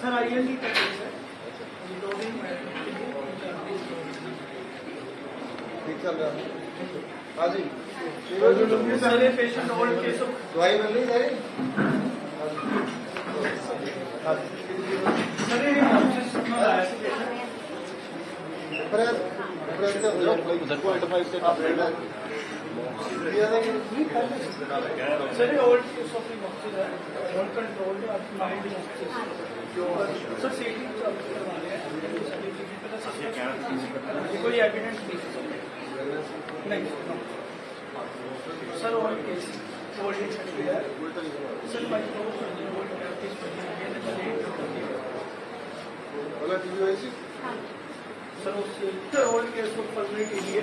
Sir आइए ठीक चल रहा है हाँ जी सारे पेशेंट ओल्ड केस दवाई मिल रही है सर ये आया से patient Sir, all use of the boxes are all controlled or mind boxes. Sir, seating charges करवाने हैं. Certificate का सस्पेंशन. कोई evidence नहीं. नहीं. Sir, all cases. Sir, my clothes are the old practice for the end of the day. Hola, TV वैसी? Sir उससे sir old case को फर्मिट के लिए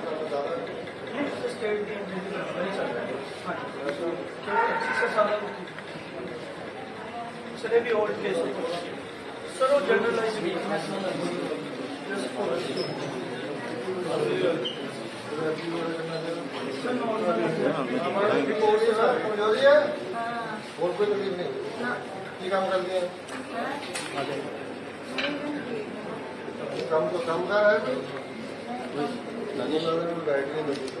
Sir, every old place. Sir, oh, generalized weakness. Just for us. हमारा report से sir कमज़ोरी है और कोई तकलीफ़ नहीं ये काम कर दिया काम तो कम का है गाइड नहीं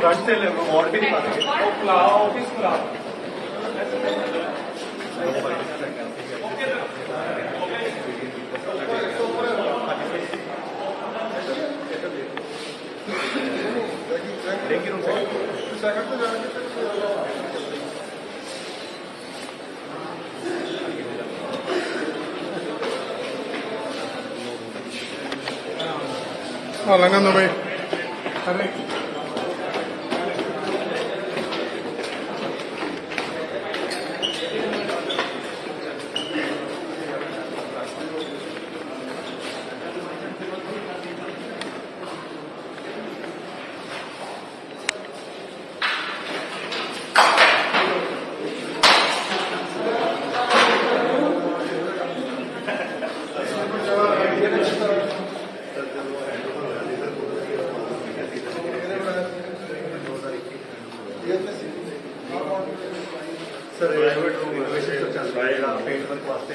फ्रंट से ले लो और भी दिखा दो ऑफ़िस पुलाव लेकिन उनसे सेकंड सर पेट वर्क वास्ते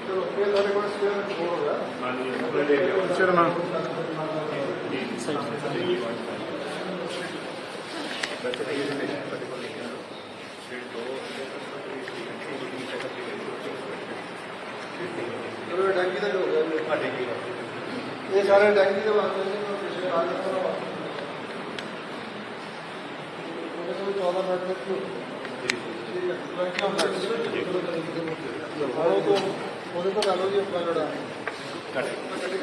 ਕੋਲ ਸਪੇਅਰ ਰਿਪੋਰਟ ਹੋ ਗਿਆ ਹਾਂਜੀ ਫਲੱਡ ਏਰੀਆ ਚਰਨਾ ਵੈਸੇ ਤਾਂ ਇਹ ਰਿਲੇਸ਼ਨ ਸਾਡੇ ਕੋਲ ਨਹੀਂ ਹੈ ਫਿਰ ਦੋ ਚਲੋ ਇਹ ਟੈਂਕੀ ਦਾ ਹੀ ਹੋ ਗਿਆ ਜੀ। ਸਾਡੇ ਕੀ ਇਹ ਸਾਰੇ ਟੈਂਕੀ ਦੇ ਵਾਸਤੇ ਨੇ ਉਹ ਪਿਛਲੇ ਆ ਕੇ ਕਰਵਾ ਉਹਦੇ ਕੋਲ 14 ਮਿੰਟ ਤੱਕ ਹੀ ਠੀਕ ਹੈ ਟੈਂਕੀ ਹੁੰਦਾ ਉਹ करेक्ट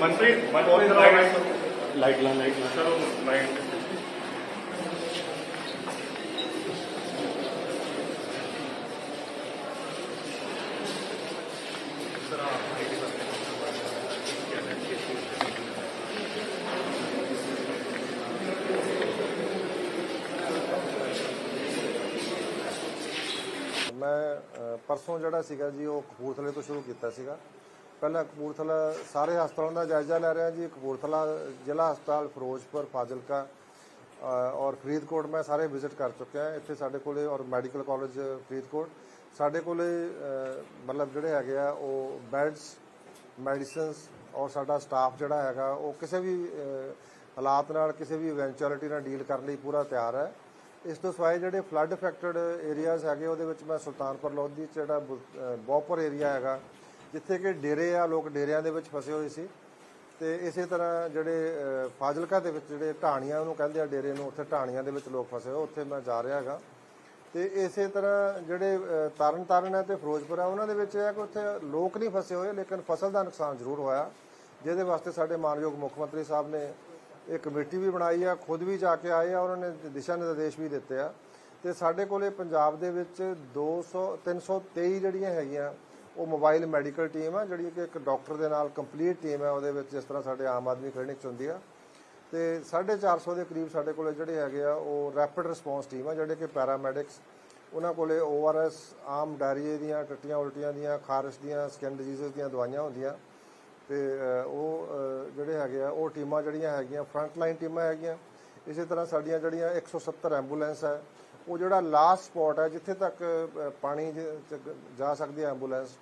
ਮਨਪ੍ਰੀਤ ਮਨ ਔਰ ਲਾਈਟ ਲਾ ਲਾਈਟ ਲਾ ਸਰ ਲਾਈਟ ਮੈਂ ਅ, ਪਰਸੋਂ ਜਿਹੜਾ ਸੀਗਾ ਜੀ ਉਹ ਕਪੂਰਥਲੇ ਤੋਂ ਸ਼ੁਰੂ ਕੀਤਾ ਸੀਗਾ ਪਹਿਲਾਂ ਕਪੂਰਥਲਾ ਸਾਰੇ ਹਸਪਤਾਲਾਂ ਦਾ ਜਾਇਜ਼ਾ ਲੈ ਰਿਹਾ ਜੀ। ਕਪੂਰਥਲਾ ਜ਼ਿਲ੍ਹਾ ਹਸਪਤਾਲ ਫਿਰੋਜ਼ਪੁਰ, ਫਾਜ਼ਿਲਕਾ ਔਰ ਫਰੀਦਕੋਟ ਮੈਂ ਸਾਰੇ ਵਿਜ਼ਿਟ ਕਰ ਚੁੱਕਿਆ ਇੱਥੇ ਸਾਡੇ ਕੋਲੇ ਔਰ ਮੈਡੀਕਲ ਕਾਲਜ ਫਰੀਦਕੋਟ। ਸਾਡੇ ਕੋਲੇ ਮਤਲਬ ਜਿਹੜੇ ਹੈਗੇ ਆ, ਉਹ ਬੈਡਸ, ਮੈਡੀਸਿਨਸ ਔਰ ਸਾਡਾ ਸਟਾਫ ਜਿਹੜਾ ਹੈਗਾ, ਉਹ ਕਿਸੇ ਵੀ ਹਾਲਾਤ ਨਾਲ, ਕਿਸੇ ਵੀ ਇਵੈਂਚੁਅਲਿਟੀ ਨਾਲ ਡੀਲ ਕਰਨ ਲਈ ਪੂਰਾ ਤਿਆਰ ਹੈ। ਇਸ ਤੋਂ ਸਿਵਾਏ ਜਿਹੜੇ ਫਲੱਡ ਅਫੈਕਟਡ ਏਰੀਆਜ਼ ਹੈਗੇ, ਉਹਦੇ ਵਿੱਚ ਮੈਂ ਸੁਲਤਾਨਪੁਰ ਲੋਧੀ 'ਚ ਜਿਹੜਾ ਬੁ- ਬੋਪਰ ਏਰੀਆ ਹੈਗਾ ਜਿੱਥੇ ਕਿ ਡੇਰੇ ਆ ਲੋਕ ਡੇਰਿਆਂ ਦੇ ਵਿੱਚ ਫਸੇ ਹੋਏ ਸੀ। ਤੇ ਇਸੇ ਤਰ੍ਹਾਂ ਜਿਹੜੇ ਫਾਜ਼ਿਲਕਾ ਦੇ ਵਿੱਚ ਜਿਹੜੇ ਢਾਣੀਆਂ ਉਹਨੂੰ ਕਹਿੰਦੇ ਆ ਡੇਰੇ ਨੂੰ ਉੱਥੇ ਢਾਣੀਆਂ ਦੇ ਵਿੱਚ ਲੋਕ ਫਸੇ ਹੋਏ ਉੱਥੇ ਮੈਂ ਜਾ ਰਿਹਾ ਹੈਗਾ। ਤੇ ਇਸੇ ਤਰ੍ਹਾਂ ਜਿਹੜੇ ਅ, ਤਰਨ ਤਾਰਨ ਹੈ ਤੇ ਫਿਰੋਜ਼ਪੁਰ ਹੈ ਉਹਨਾਂ ਦੇ ਵਿੱਚ ਇਹ ਹੈ ਕਿ ਉੱਥੇ ਲੋਕ ਨਹੀਂ ਫਸੇ ਹੋਏ ਲੇਕਿਨ ਫਸਲ ਦਾ ਨੁਕਸਾਨ ਜ਼ਰੂਰ ਹੋਇਆ। ਜਿਹਦੇ ਵਾਸਤੇ ਸਾਡੇ ਮਾਨਯੋਗ ਮੁੱਖ ਮੰਤਰੀ ਸਾਹਿਬ ਨੇ ਇਹ ਕਮੇਟੀ ਵੀ ਬਣਾਈ ਆ ਖੁਦ ਵੀ ਜਾ ਕੇ ਆਏ ਆ ਉਹਨਾਂ ਨੇ ਦਿਸ਼ਾ ਨਿਰਦੇਸ਼ ਵੀ ਦਿੱਤੇ ਆ। ਤੇ ਸਾਡੇ ਕੋਲੇ ਪੰਜਾਬ ਦੇ ਵਿੱਚ 200 323 ਜਿਹੜੀਆਂ ਹੈਗੀਆਂ ਉਹ ਮੋਬਾਈਲ ਮੈਡੀਕਲ ਟੀਮ ਆ, ਜਿਹੜੀ ਕਿ ਇੱਕ ਡਾਕਟਰ ਦੇ ਨਾਲ ਕੰਪਲੀਟ ਟੀਮ ਹੈ ਉਹਦੇ ਵਿੱਚ ਜਿਸ ਤਰ੍ਹਾਂ ਸਾਡੇ ਆਮ ਆਦਮੀ ਕਲੀਨਿਕ ਚ ਹੁੰਦੀ ਆ। ਤੇ 450 ਦੇ ਕਰੀਬ ਸਾਡੇ ਕੋਲੇ ਜਿਹੜੇ ਹੈਗੇ ਆ, ਉਹ ਰੈਪਿਡ ਰਿਸਪੌਂਸ ਟੀਮ ਆ, ਜਿਹੜੇ ਕਿ ਪੈਰਾਮੈਡਿਕਸ ਉਹਨਾਂ ਕੋਲੇ ਓਆਰਐਸ ਆਮ ਡਾਇਰੀਏ ਦੀਆਂ, ਟੱਟੀਆਂ ਉਲਟੀਆਂ ਦੀਆਂ, ਖਾਰਸ਼ ਦੀਆਂ ਸਕਿਨ ਡਿਜ਼ੀਜ਼ਸ ਦੀਆਂ ਦਵਾਈਆਂ ਹੁੰਦੀਆਂ। ਤੇ ਉਹ ਜਿਹੜੇ ਹੈਗੇ ਆ, ਉਹ ਟੀਮਾਂ ਜਿਹੜੀਆਂ ਹੈਗੀਆਂ ਫਰੰਟ ਲਾਈਨ ਟੀਮਾਂ ਹੈਗੀਆਂ। ਇਸੇ ਤਰ੍ਹਾਂ ਸਾਡੀਆਂ ਜਿਹੜੀਆਂ 170 ਐਂਬੂਲੈਂਸ ਹੈ ਉਹ ਜਿਹੜਾ ਲਾਸਟ ਸਪੌਟ ਹੈ ਜਿੱਥੇ ਤੱਕ ਪਾਣੀ ਜਾ ਸਕਦੀ ਹੈ ਐਂਬੂਲੈਂਸ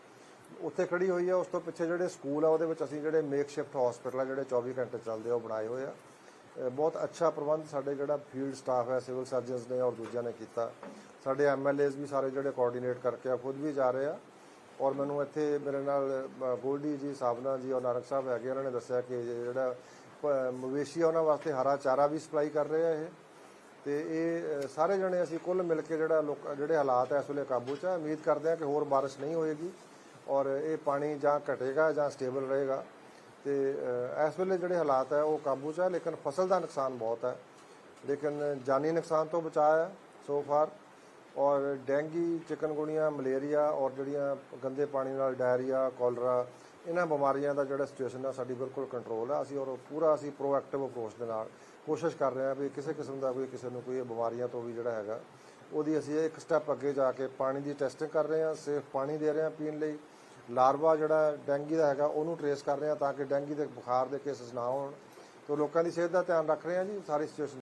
ਉੱਥੇ ਖੜੀ ਹੋਈ ਹੈ ਉਸ ਤੋਂ ਪਿੱਛੇ ਜਿਹੜੇ ਸਕੂਲ ਆ, ਉਹਦੇ ਵਿੱਚ ਅਸੀਂ ਜਿਹੜੇ ਮੇਕ ਸ਼ਿਫਟ ਹਸਪੀਟਲ ਆ, ਜਿਹੜੇ 24 ਘੰਟੇ ਚੱਲਦੇ ਆ, ਉਹ ਬਣਾਏ ਹੋਏ ਆ। ਬਹੁਤ ਅੱਛਾ ਪ੍ਰਬੰਧ ਸਾਡੇ ਜਿਹੜਾ ਫੀਲਡ ਸਟਾਫ ਹੈ ਸਿਵਲ ਸਰਜਨਸ ਨੇ ਔਰ ਦੂਜਿਆਂ ਨੇ ਕੀਤਾ। ਸਾਡੇ ਐਮਐਲਏਸ ਵੀ ਸਾਰੇ ਜਿਹੜੇ ਕੋਆਰਡੀਨੇਟ ਕਰਕੇ ਆ, ਖੁਦ ਵੀ ਜਾ ਰਹੇ ਆ। ਔਰ ਮੈਨੂੰ ਇੱਥੇ ਮੇਰੇ ਨਾਲ ਗੋਲਡੀ ਜੀ ਸਾਬਨਾ ਜੀ ਔਰ ਨਾਨਕ ਸਾਹਿਬ ਹੈਗੇ ਉਹਨਾਂ ਨੇ ਦੱਸਿਆ ਕਿ ਜਿਹੜਾ ਮਵੇਸ਼ੀ ਆ, ਉਹਨਾਂ ਵਾਸਤੇ ਹਰਾ ਚਾਰਾ ਵੀ ਸਪਲਾਈ ਕਰ ਰਹੇ ਆ ਇਹ। ਤੇ ਇਹ ਸਾਰੇ ਜਣੇ ਅਸੀਂ ਕੁੱਲ ਮਿਲ ਕੇ ਜਿਹੜਾ ਲੋਕ, ਜਿਹੜੇ ਹਾਲਾਤ ਐ ਇਸ ਵੇਲੇ ਕਾਬੂ 'ਚ ਆ। ਉਮੀਦ ਕਰਦੇ ਆ ਕਿ ਹੋਰ ਬਾਰਿਸ਼ ਨਹੀਂ ਹੋਏਗੀ। ਔਰ ਇਹ ਪਾਣੀ ਜਾਂ ਘਟੇਗਾ ਜਾਂ ਸਟੇਬਲ ਰਹੇਗਾ। ਤੇ ਇਸ ਵੇਲੇ ਜਿਹੜੇ ਹਾਲਾਤ ਹੈ, ਉਹ ਕਾਬੂ 'ਚ ਹੈ, ਲੇਕਿਨ ਫਸਲ ਦਾ ਨੁਕਸਾਨ ਬਹੁਤ ਹੈ। ਲੇਕਿਨ ਜਾਨੀ ਨੁਕਸਾਨ ਤੋਂ ਬਚਾਅ ਹੈ ਸੋ ਫਾਰ ਔਰ ਡੈਂਗੀ ਚਿਕਨਗੁਨੀਆ ਮਲੇਰੀਆ ਔਰ ਜਿਹੜੀਆਂ ਗੰਦੇ ਪਾਣੀ ਨਾਲ ਡਾਇਰੀਆ, ਕੋਲਰਾ, ਇਹਨਾਂ ਬਿਮਾਰੀਆਂ ਦਾ ਜਿਹੜਾ ਸਿਚੁਏਸ਼ਨ ਆ ਸਾਡੀ ਬਿਲਕੁਲ ਕੰਟਰੋਲ ਹੈ। ਅਸੀਂ ਔਰ ਪੂਰਾ ਅਸੀਂ ਪ੍ਰੋਐਕਟਿਵ ਅਪਰੋਚ ਦੇ ਨਾਲ ਕੋਸ਼ਿਸ਼ ਕਰ ਰਹੇ ਹਾਂ ਵੀ ਕਿਸੇ ਕਿਸਮ ਦਾ ਕੋਈ ਕਿਸੇ ਨੂੰ ਕੋਈ ਇਹ ਬਿਮਾਰੀਆਂ ਤੋਂ ਵੀ ਜਿਹੜਾ ਹੈਗਾ, ਉਹਦੀ ਅਸੀਂ ਇੱਕ ਸਟੈਪ ਅੱਗੇ ਜਾ ਕੇ ਪਾਣੀ ਦੀ ਟੈਸਟਿੰਗ ਕਰ ਰਹੇ ਹਾਂ ਸੇਫ ਪਾਣੀ ਦੇ ਰਹੇ ਹਾਂ ਪੀਣ ਲਈ। ਲਾਰਵਾ ਜਿਹੜਾ ਡੈਂਗੀ ਦਾ ਹੈਗਾ, ਉਹਨੂੰ ਟਰੇਸ ਕਰ ਰਹੇ ਹਾਂ ਤਾਂ ਕਿ ਡੈਂਗੀ ਦੇ ਬੁਖਾਰ ਦੇ ਕੇਸਸ ਨਾ ਹੋਣ। ਤੋ ਲੋਕਾਂ ਦੀ ਸਿਹਤ ਦਾ ਧਿਆਨ ਰੱਖ ਰਹੇ ਹਾਂ ਜੀ, ਸਾਰੀ ਸਿਚੁਏਸ਼ਨ